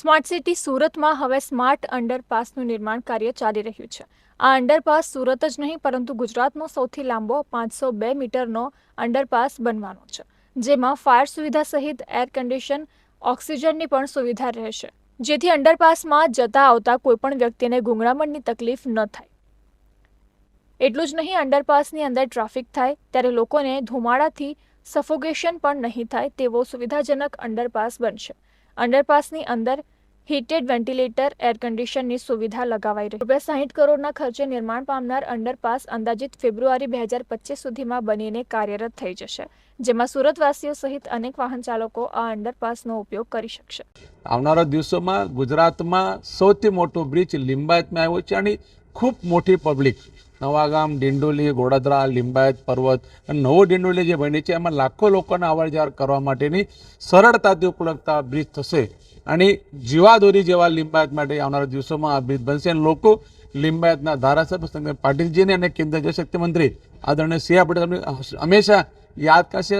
Smart city સુરતમાં હવે smart અંડરપાસનું નિર્માણ કાર્ય ચાલી રહ્યું છે. આ અંડરપાસ સુરત જ નહીં, પરંતુ ગુજરાતનો સૌથી લાંબો પાંચસો બે મીટરનો અંડરપાસ બનવાનો છે, જેમાં ફાયર સુવિધા સહિત એર કન્ડિશન, ઓક્સિજનની પણ સુવિધા રહેશે, જેથી અંડરપાસમાં જતા આવતા કોઈપણ વ્યક્તિને ગુંગળામણની તકલીફ ન થાય. એટલું જ નહીં, અંડરપાસની અંદર ટ્રાફિક થાય, ત્યારે લોકોને ધુમાડાથી સફોકેશન પણ નહીં થાય, તેવો સુવિધાજનક અંડરપાસ બનશે. અંડરપાસની અંદર હીટેડ વેન્ટિલેટર એર કન્ડિશનની સુવિધા લગાવાઈ રહી. રૂપિયા સાહીઠ કરોડના ખર્ચે નિર્માણ પામનાર અંડરપાસ અંદાજિત ફેબ્રુઆરી બે હજાર પચીસ સુધીમાં બનીને કાર્યરત થઈ જશે, જેમાં સુરતવાસીઓ સહિત અનેક વાહન ચાલકો આ અંડરપાસનો ઉપયોગ કરી શકશે. આવનારા દિવસોમાં ગુજરાતમાં સૌથી મોટો બ્રિજ લિંબાયતમાં આવ્યો છે અને ખૂબ મોટી પબ્લિક નવાગામ ડિંડોલી, ગોડાદરા, લિંબાયત પર્વત અને નવો ડિંડોલી જે બની છે, એમાં લાખો લોકોને અવર જવર કરવા માટેની સરળતાથી ઉપલબ્ધતા બ્રિજ થશે. અને જીવાદોરી જેવા લિંબાયત માટે આવનારા દિવસોમાં આ બ્રિજ બનશે. અને લોકો લિંબાયતના ધારાસભ્ય સંગમ પાટીલજીને અને કેન્દ્રીય જળશક્તિ મંત્રી આદરણીય સી પટેલ હંમેશા યાદ કરશે.